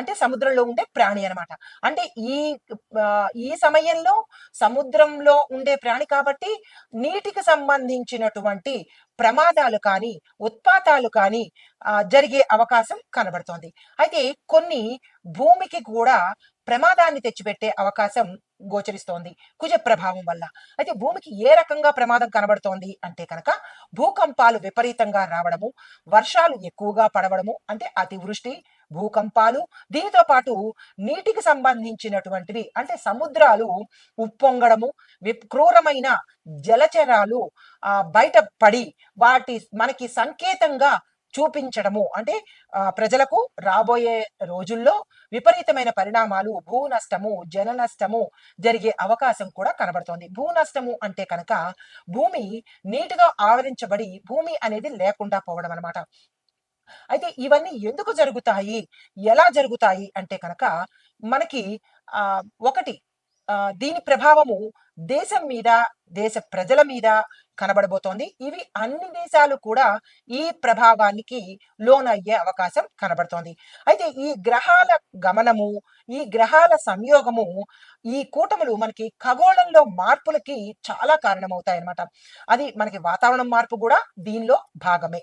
అంటే సముద్రంలో ఉండే ప్రాణి అన్నమాట. అంటే ఈ ఈ సమయంలో సముద్రంలో ఉండే ప్రాణి కాబట్టి నీటికి సంబంధించినటువంటి ప్రమాదాలు కానీ ఉత్పాతాలు కానీ జరిగే అవకాశం కనబడుతోంది. అయితే కొన్ని భూమికి కూడా ప్రమాదాన్ని తెచ్చిపెట్టే అవకాశం గోచరిస్తోంది కుజ ప్రభావం వల్ల. అయితే భూమికి ఏ రకంగా ప్రమాదం కనబడుతోంది అంటే కనుక భూకంపాలు విపరీతంగా రావడము వర్షాలు ఎక్కువగా పడవడము అంటే అతివృష్టి భూకంపాలు దీనితో పాటు నీటికి సంబంధించినటువంటివి అంటే సముద్రాలు ఉప్పొంగడము క్రూరమైన జలచరాలు ఆ బయట పడి వాటి మనకి సంకేతంగా చూపించడము. అంటే ప్రజలకు రాబోయే రోజుల్లో విపరీతమైన పరిణామాలు భూ నష్టము జన నష్టము జరిగే అవకాశం కూడా కనబడుతోంది. భూ నష్టము అంటే కనుక భూమి నీటితో ఆవరించబడి భూమి అనేది లేకుండా పోవడం అన్నమాట అయితే ఇవన్నీ ఎందుకు జరుగుతాయి? ఎలా జరుగుతాయి? అంటే కనుక మనకి ఆ ఒకటి దీని ప్రభావము దేశం మీద దేశ ప్రజల మీద కనబడబోతోంది. ఇవి అన్ని దేశాలు కూడా ఈ ప్రభావానికి లోనయ్యే అవకాశం కనబడుతోంది. అయితే ఈ గ్రహాల గమనము ఈ గ్రహాల సంయోగము ఈ కూటములు మనకి ఖగోళంలో మార్పులకి చాలా కారణమవుతాయి అన్నమాట అది మనకి వాతావరణం మార్పు కూడా దీనిలో భాగమే.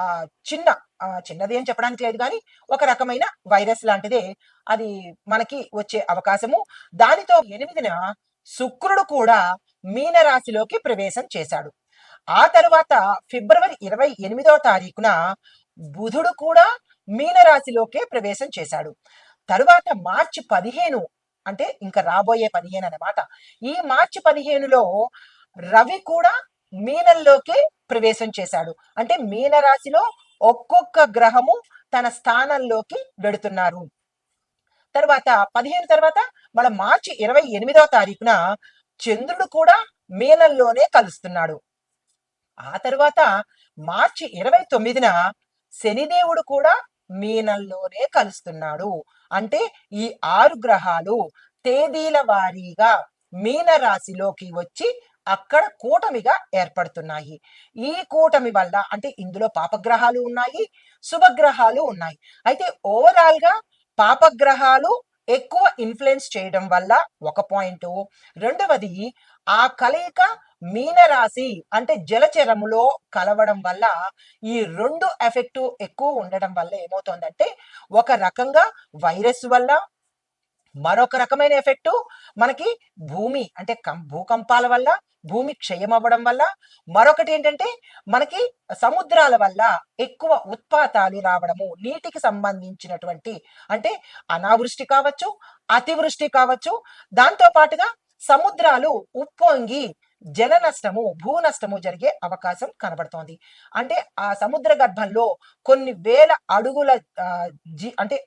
ఆ, చిన్న ఆ, చిన్నది అని చెప్పడానికి లేదు కానీ ఒక రకమైన వైరస్ లాంటిదే. అది మనకి వచ్చే అవకాశము. దానితో ఎనిమిదిన శుక్రుడు కూడా మీనరాశిలోకి ప్రవేశం చేశాడు. ఆ తరువాత ఫిబ్రవరి ఇరవై ఎనిమిదవ తారీఖున బుధుడు కూడా మీనరాశిలోకే ప్రవేశం చేశాడు. తరువాత మార్చి పదిహేను అంటే ఇంకా రాబోయే పదిహేను అన్నమాట ఈ మార్చి పదిహేనులో రవి కూడా మీనంలోకి ప్రవేశం చేశాడు. అంటే మీనరాశిలో ఒక్కొక్క గ్రహము తన స్థానంలోకి వెడుతున్నారు. తర్వాత పదిహేను తర్వాత మన మార్చి ఇరవై ఎనిమిదవ తారీఖున చంద్రుడు కూడా మీనంలోనే కలుస్తున్నాడు. ఆ తర్వాత మార్చి ఇరవై తొమ్మిదిన శనిదేవుడు కూడా మీనంలోనే కలుస్తున్నాడు. అంటే ఈ ఆరు గ్రహాలు తేదీల వారీగా మీన రాశిలోకి వచ్చి అక్కడ కూటమిగా ఏర్పడుతున్నాయి. ఈ కూటమి వల్ల అంటే ఇందులో పాపగ్రహాలు ఉన్నాయి శుభగ్రహాలు ఉన్నాయి. అయితే ఓవరాల్గా పాపగ్రహాలు ఎక్కువ ఇన్ఫ్లుయెన్స్ చేయడం వల్ల ఒక పాయింట్ రెండవది ఆ కలయిక మీనరాశి అంటే జలచరములో కలవడం వల్ల ఈ రెండు ఎఫెక్టు ఎక్కువ ఉండడం వల్ల ఏమవుతోందంటే ఒక రకంగా వైరస్ వల్ల మరొక రకమైన ఎఫెక్ట్ మనకి భూమి అంటే కం- భూకంపాల వల్ల భూమి క్షయం అవ్వడం వల్ల. మరొకటి ఏంటంటే మనకి సముద్రాల వల్ల ఎక్కువ ఉత్పాతాలు రావడము నీటికి సంబంధించినటువంటి అంటే అనావృష్టి కావచ్చు అతివృష్టి కావచ్చు. దాంతో పాటుగా సముద్రాలు ఉప్పొంగి జల నష్టము భూ నష్టము జరిగే అవకాశం కనబడుతోంది. అంటే ఆ సముద్ర గర్భంలో కొన్ని వేల అడుగుల జీ అంటే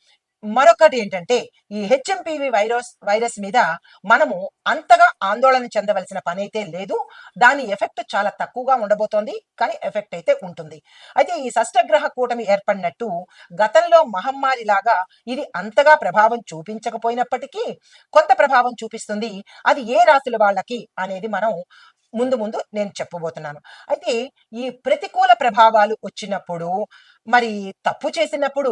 మరొకటి ఏంటంటే ఈ హెచ్ఎంపివి వైరస్ వైరస్ మీద మనము అంతగా ఆందోళన చెందవలసిన పని అయితే లేదు. దాని ఎఫెక్ట్ చాలా తక్కువగా ఉండబోతోంది కానీ ఎఫెక్ట్ అయితే ఉంటుంది. అయితే ఈ షష్టగ్రహ కూటమి ఏర్పడినట్టు గతంలో మహమ్మారి లాగా ఇది అంతగా ప్రభావం చూపించకపోయినప్పటికీ కొంత ప్రభావం చూపిస్తుంది. అది ఏ రాశుల వాళ్ళకి అనేది మనం ముందు ముందు నేను చెప్పబోతున్నాను. అయితే ఈ ప్రతికూల ప్రభావాలు వచ్చినప్పుడు మరి తప్పు చేసినప్పుడు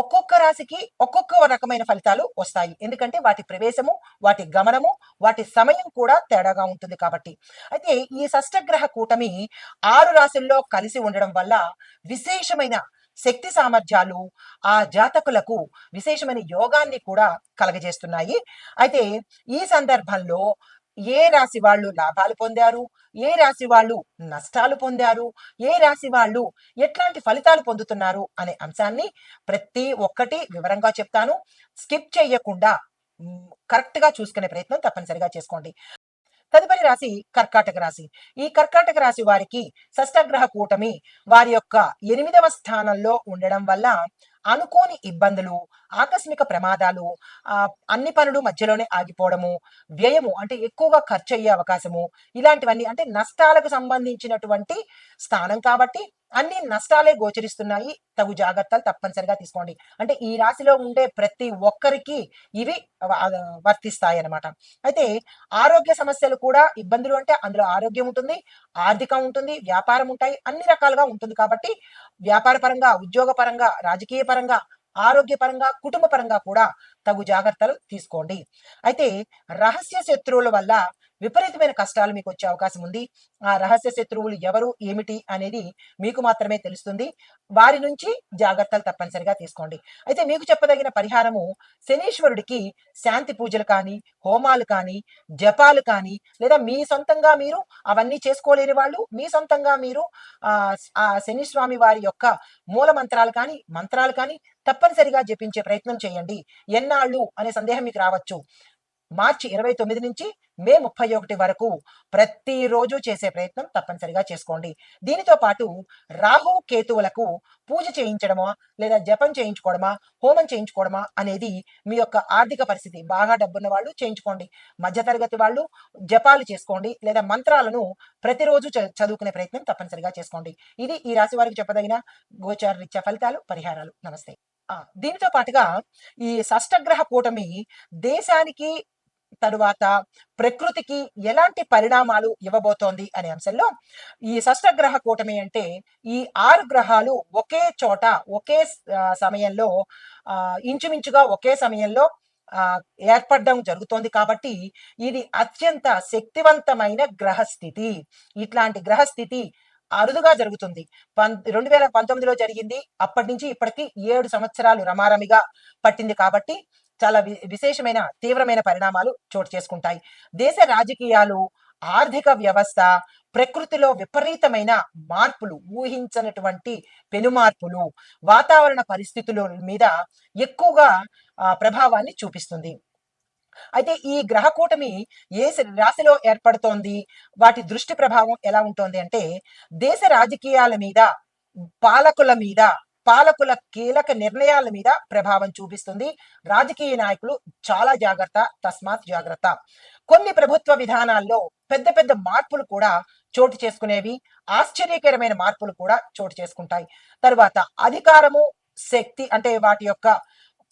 ఒక్కొక్క రాశికి ఒక్కొక్క రకమైన ఫలితాలు వస్తాయి. ఎందుకంటే వాటి ప్రవేశము వాటి గమనము వాటి సమయం కూడా తేడాగా ఉంటుంది కాబట్టి. అయితే ఈ షష్టగ్రహ కూటమి ఆరు రాశుల్లో కలిసి ఉండడం వల్ల విశేషమైన శక్తి సామర్థ్యాలు ఆ జాతకులకు విశేషమైన యోగాన్ని కూడా కలగజేస్తున్నాయి. అయితే ఈ సందర్భంలో ఏ రాశి వాళ్ళు లాభాలు పొందారు? ఏ రాశి వాళ్ళు నష్టాలు పొందారు? ఏ రాశి వాళ్ళు ఎట్లాంటి ఫలితాలు పొందుతున్నారు? అనే అంశాన్ని ప్రతి ఒక్కటి వివరంగా చెప్తాను. స్కిప్ చేయకుండా కరెక్ట్గా చూసుకునే ప్రయత్నం తప్పనిసరిగా చేసుకోండి. తదుపరి రాశి కర్కాటక రాశి. ఈ కర్కాటక రాశి వారికి షష్టగ్రహ కూటమి వారి యొక్క ఎనిమిదవ స్థానంలో ఉండడం వల్ల అనుకోని ఇబ్బందులు ఆకస్మిక ప్రమాదాలు ఆ అన్ని పనులు మధ్యలోనే ఆగిపోవడము వ్యయము అంటే ఎక్కువగా ఖర్చు అయ్యే అవకాశము ఇలాంటివన్నీ అంటే నష్టాలకు సంబంధించినటువంటి స్థానం కాబట్టి అన్ని నష్టాలే గోచరిస్తున్నాయి. తగు జాగ్రత్తలు తప్పనిసరిగా తీసుకోండి. అంటే ఈ రాశిలో ఉండే ప్రతి ఒక్కరికి ఇవి వర్తిస్తాయి అన్నమాట అయితే ఆరోగ్య సమస్యలు కూడా ఇబ్బందులు అంటే అందులో ఆరోగ్యం ఉంటుంది ఆర్థికం ఉంటుంది వ్యాపారం ఉంటాయి అన్ని రకాలుగా ఉంటుంది కాబట్టి వ్యాపార పరంగా ఉద్యోగ పరంగా రాజకీయ పరంగా ఆరోగ్యపరంగా కుటుంబ పరంగా కూడా తగు జాగ్రత్తలు తీసుకోండి. అయితే రహస్య శత్రువుల వల్ల విపరీతమైన కష్టాలు మీకు వచ్చే అవకాశం ఉంది. ఆ రహస్య శత్రువులు ఎవరు? ఏమిటి? అనేది మీకు మాత్రమే తెలుస్తుంది. వారి నుంచి జాగ్రత్తలు తప్పనిసరిగా తీసుకోండి. అయితే మీకు చెప్పదగిన పరిహారము శనీశ్వరుడికి శాంతి పూజలు కానీ హోమాలు కానీ జపాలు కానీ లేదా మీ సొంతంగా మీరు అవన్నీ చేసుకోలేని వాళ్ళు మీ సొంతంగా మీరు ఆ ఆ శనిస్వామి వారి యొక్క మూల మంత్రాలు కానీ మంత్రాలు కానీ తప్పనిసరిగా జపించే ప్రయత్నం చేయండి. ఎన్నాళ్ళు అనే సందేహం మీకు రావచ్చు. మార్చి ఇరవై తొమ్మిది నుంచి మే ముప్పై ఒకటి వరకు ప్రతిరోజు చేసే ప్రయత్నం తప్పనిసరిగా చేసుకోండి. దీనితో పాటు రాహు కేతువులకు పూజ చేయించడమా లేదా జపం చేయించుకోవడమా హోమం చేయించుకోవడమా అనేది మీ యొక్క ఆర్థిక పరిస్థితి. బాగా డబ్బున్న వాళ్ళు చేయించుకోండి. మధ్యతరగతి వాళ్ళు జపాలు చేసుకోండి లేదా మంత్రాలను ప్రతిరోజు చదువుకునే ప్రయత్నం తప్పనిసరిగా చేసుకోండి. ఇది ఈ రాశి వారికి చెప్పదగిన గోచార రీత్యా ఫలితాలు పరిహారాలు. నమస్తే. దీనితో పాటుగా ఈ షష్టగ్రహ కూటమి దేశానికి తరువాత ప్రకృతికి ఎలాంటి పరిణామాలు ఇవ్వబోతోంది అనే అంశంలో ఈ షష్టగ్రహ కూటమి అంటే ఈ ఆరు గ్రహాలు ఒకే చోట ఒకే సమయంలో ఇంచుమించుగా ఒకే సమయంలో ఏర్పడడం జరుగుతోంది కాబట్టి ఇది అత్యంత శక్తివంతమైన గ్రహస్థితి. ఇట్లాంటి గ్రహస్థితి అరుదుగా జరుగుతుంది. రెండు వేల పంతొమ్మిదిలో జరిగింది. అప్పటి నుంచి ఇప్పటికి ఏడు సంవత్సరాలు రమారమిగా పట్టింది కాబట్టి చాలా విశేషమైన తీవ్రమైన పరిణామాలు చోటు చేసుకుంటాయి. దేశ రాజకీయాలు ఆర్థిక వ్యవస్థ ప్రకృతిలో విపరీతమైన మార్పులు ఊహించనటువంటి పెనుమార్పులు వాతావరణ పరిస్థితుల మీద ఎక్కువగా ప్రభావాన్ని చూపిస్తుంది. అయితే ఈ గ్రహ కూటమి ఏ రాశిలో ఏర్పడుతోంది? వాటి దృష్టి ప్రభావం ఎలా ఉంటుంది అంటే దేశ రాజకీయాల మీద పాలకుల మీద పాలకుల కీలక నిర్ణయాల మీద ప్రభావం చూపిస్తుంది. రాజకీయ నాయకులు చాలా జాగ్రత్త తస్మాత్ జాగ్రత్త. కొన్ని ప్రభుత్వ విధానాల్లో పెద్ద పెద్ద మార్పులు కూడా చోటు చేసుకునేవి ఆశ్చర్యకరమైన మార్పులు కూడా చోటు చేసుకుంటాయి. తర్వాత అధికారము శక్తి అంటే వాటి యొక్క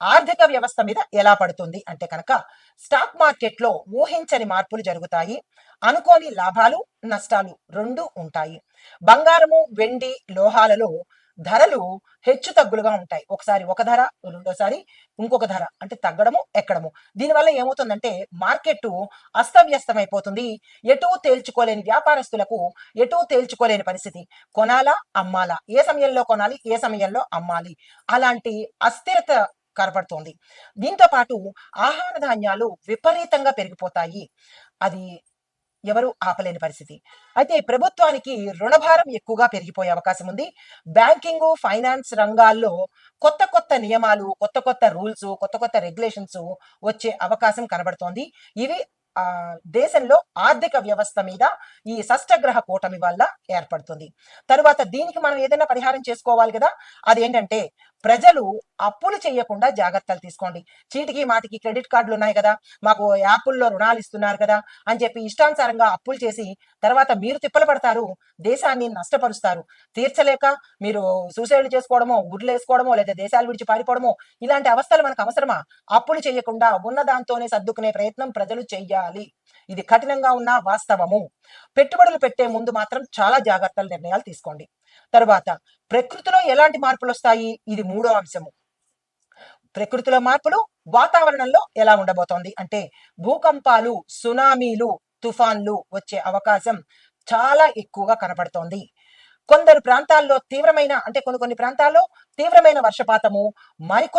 ఆర్థిక వ్యవస్థ మీద ఎలా పడుతుంది అంటే కనుక స్టాక్ మార్కెట్లో ఊహించని మార్పులు జరుగుతాయి అనుకోని లాభాలు నష్టాలు రెండు ఉంటాయి. బంగారము వెండి లోహాలలో ధరలు హెచ్చు తగ్గులుగా ఉంటాయి. ఒకసారి ఒక ధర రెండోసారి ఇంకొక ధర అంటే తగ్గడము ఎక్కడము. దీనివల్ల ఏమవుతుందంటే మార్కెట్ అస్తవ్యస్తమైపోతుంది. ఎటూ తేల్చుకోలేని వ్యాపారస్తులకు ఎటూ తేల్చుకోలేని పరిస్థితి. కొనాలా అమ్మాలా? ఏ సమయంలో కొనాలి? ఏ సమయంలో అమ్మాలి? అలాంటి అస్థిరత కనపడుతోంది. దీంతో పాటు ఆహార ధాన్యాలు విపరీతంగా పెరిగిపోతాయి. అది ఎవరు ఆపలేని పరిస్థితి. అయితే ప్రభుత్వానికి రుణభారం ఎక్కువగా పెరిగిపోయే అవకాశం ఉంది. బ్యాంకింగ్ ఫైనాన్స్ రంగాల్లో కొత్త కొత్త నియమాలు కొత్త కొత్త రూల్స్ కొత్త కొత్త రెగ్యులేషన్స్ వచ్చే అవకాశం కనబడుతోంది. ఇవి దేశంలో ఆర్థిక వ్యవస్థ మీద ఈ షష్టగ్రహ కూటమి వల్ల ఏర్పడుతుంది. తరువాత దీనికి మనం ఏదైనా పరిహారం చేసుకోవాలి కదా అదేంటంటే ప్రజలు అప్పులు చేయకుండా జాగ్రత్తలు తీసుకోండి. చీటికి మాటికి క్రెడిట్ కార్డులు ఉన్నాయి కదా మాకు యాప్ల్లో రుణాలు ఇస్తున్నారు కదా అని చెప్పి ఇష్టానుసారంగా అప్పులు చేసి తర్వాత మీరు తిప్పలు పడతారు దేశాన్ని నష్టపరుస్తారు. తీర్చలేక మీరు సూసైడ్ చేసుకోవడమో గుడ్లు వేసుకోవడమో లేదా దేశాలు విడిచి పారిపోవడమో ఇలాంటి అవస్థలు మనకు అవసరమా? అప్పులు చేయకుండా ఉన్న దాంతోనే సర్దుకునే ప్రయత్నం ప్రజలు చెయ్యాలి. ఇది కఠినంగా ఉన్న వాస్తవము. పెట్టుబడులు పెట్టే ముందు మాత్రం చాలా జాగ్రత్తల నిర్ణయాలు తీసుకోండి. తర్వాత ప్రకృతిలో ఎలాంటి మార్పులు వస్తాయి? ఇది మూడో అంశము. ప్రకృతిలో మార్పులు వాతావరణంలో ఎలా ఉండబోతోంది? అంటే భూకంపాలు సునామీలు తుఫాన్లు వచ్చే అవకాశం చాలా ఎక్కువగా కనపడుతోంది కొందరు ప్రాంతాల్లో తీవ్రమైన అంటే కొన్ని కొన్ని ప్రాంతాల్లో తీవ్రమైన వర్షపాతము మరికొన్ని